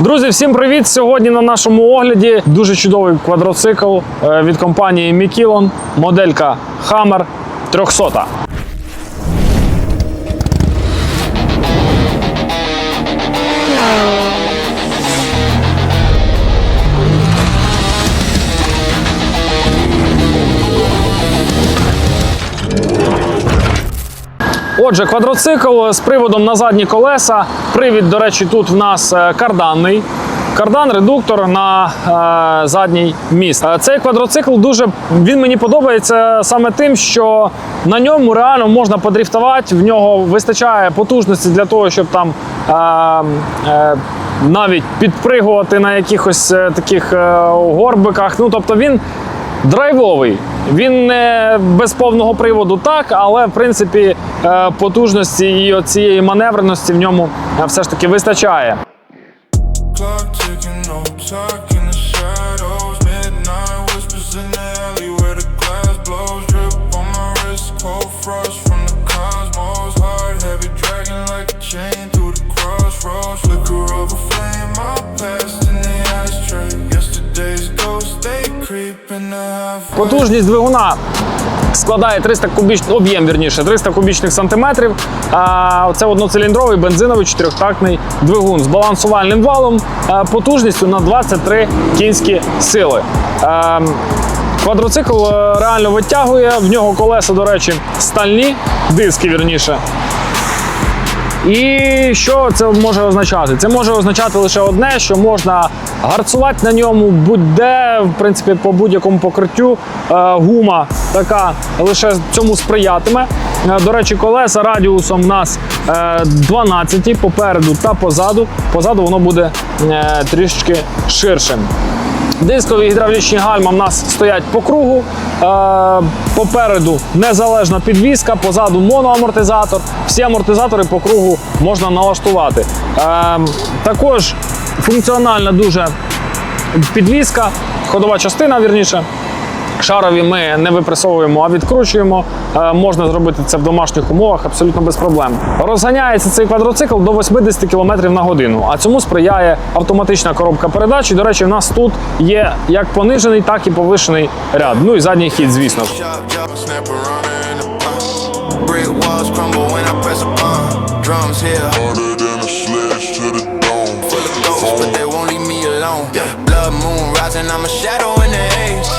Друзі, всім привіт! Сьогодні на нашому огляді дуже чудовий квадроцикл е, від компанії Мікілон, моделька Hammer 300. Отже, квадроцикл з приводом на задні колеса. Привід, до речі, тут в нас е, карданний. Кардан, редуктор на е, задній міст. Е, Цей квадроцикл дуже він мені подобається саме тим, що на ньому реально можна подріфтувати. В нього вистачає потужності для того, щоб там е, е, навіть підпригувати на якихось е, таких е, горбиках. Ну тобто він драйвовий. Він не без повного приводу, так, але в принципі е, потужності і цієї маневреності в ньому е, все ж таки вистачає. Clock ticking, no talk the shadows. Midnight whispers in the Потужність двигуна складає 300 кубічних, об'єм вірніше, 300 кубічних сантиметрів. Це одноциліндровий бензиновий чотирьохтактний двигун з балансувальним валом потужністю на 23 кінські сили. Квадроцикл е, реально витягує, в нього колеса, до речі, стальні, диски вірніше. І що це може означати? Це може означати лише одне, що можна гарцувати на ньому будь-де, в принципі, по будь-якому покриттю. Е, Гума така лише цьому сприятиме. Е, До речі, колеса радіусом у нас е, 12 попереду та позаду. Позаду воно буде е, трішечки ширшим. Дискові гідравлічні гальма в нас стоять по кругу. Е, попереду незалежна підвіска, позаду моноамортизатор. Всі амортизатори по кругу можна налаштувати. Е, також функціональна дуже підвіска, ходова частина, вірніше. Шарові ми не випресовуємо, а відкручуємо. Е, можна зробити це в домашніх умовах абсолютно без проблем. Розганяється цей квадроцикл до 80 км на годину, а цьому сприяє автоматична коробка передач. І, до речі, в нас тут є як понижений, так і повишений ряд. Ну і задній хід, звісно. ж. Blood moon rising, I'm a shadow in the haze.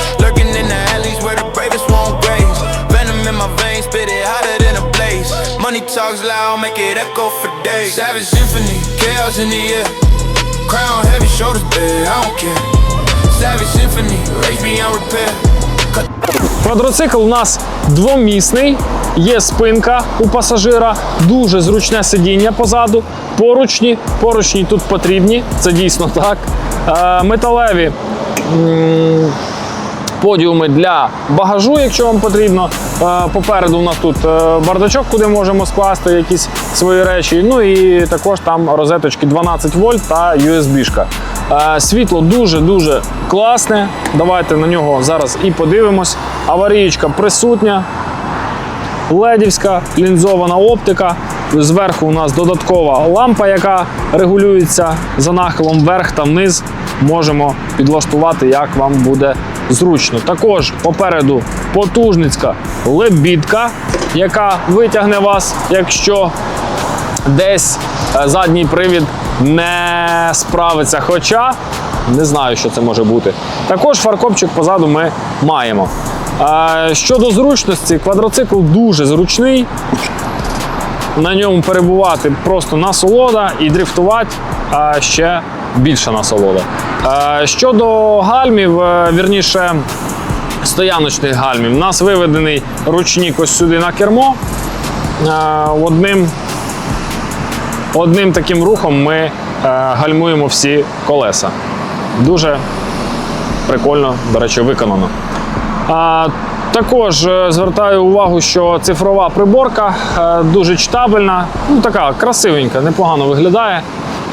Echo for days. Savage symphony, chaos in the air. Crown heavy, shoulders bare, I don't care. Savage symphony, rage beyond repair. Квадроцикл у нас двомісний, є спинка у пасажира, дуже зручне сидіння позаду, поручні. Поручні тут потрібні, це дійсно так. Е, металеві подіуми для багажу, якщо вам потрібно. Е, попереду у нас тут е, бардачок, куди можемо скласти якісь свої речі. Ну і також там розеточки 12 вольт та USB-шка. Е, Світло дуже-дуже класне. Давайте на нього зараз і подивимось. Аварієчка присутня. Ледівська лінзована оптика. Зверху у нас додаткова лампа, яка регулюється за нахилом вверх та вниз. Можемо підлаштувати, як вам буде зручно. Також попереду потужницька лебідка, яка витягне вас, якщо десь е, задній привід не справиться. Хоча не знаю, що це може бути. Також фаркопчик позаду ми маємо. Е, Щодо зручності, квадроцикл дуже зручний. На ньому перебувати просто насолода і дрифтувати ще більша насолода. Е, Щодо гальмів, е, вірніше стояночних гальмів, у нас виведений ручник ось сюди на кермо. Е, Одним одним таким рухом ми гальмуємо всі колеса. Дуже прикольно, до речі, виконано. Також звертаю увагу, що цифрова приборка дуже читабельна, ну така красивенька, непогано виглядає.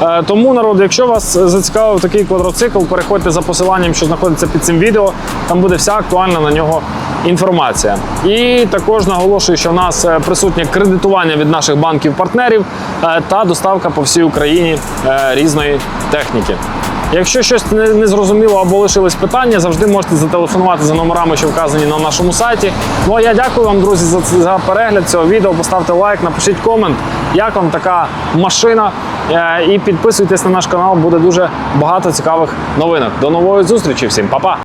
Е, Тому, народ, якщо вас зацікавив такий квадроцикл, переходьте за посиланням, що знаходиться під цим відео. Там буде вся актуальна на нього інформація. І також наголошую, що в нас е, присутнє кредитування від наших банків-партнерів е, та доставка по всій Україні різної техніки. Якщо щось не, зрозуміло або лишились питання, завжди можете зателефонувати за номерами, що вказані на нашому сайті. Ну а я дякую вам, друзі, за перегляд цього відео. Поставте лайк, напишіть комент, як вам така машина. Е, І підписуйтесь на наш канал, буде дуже багато цікавих новинок. До нової зустрічі, всім па-па!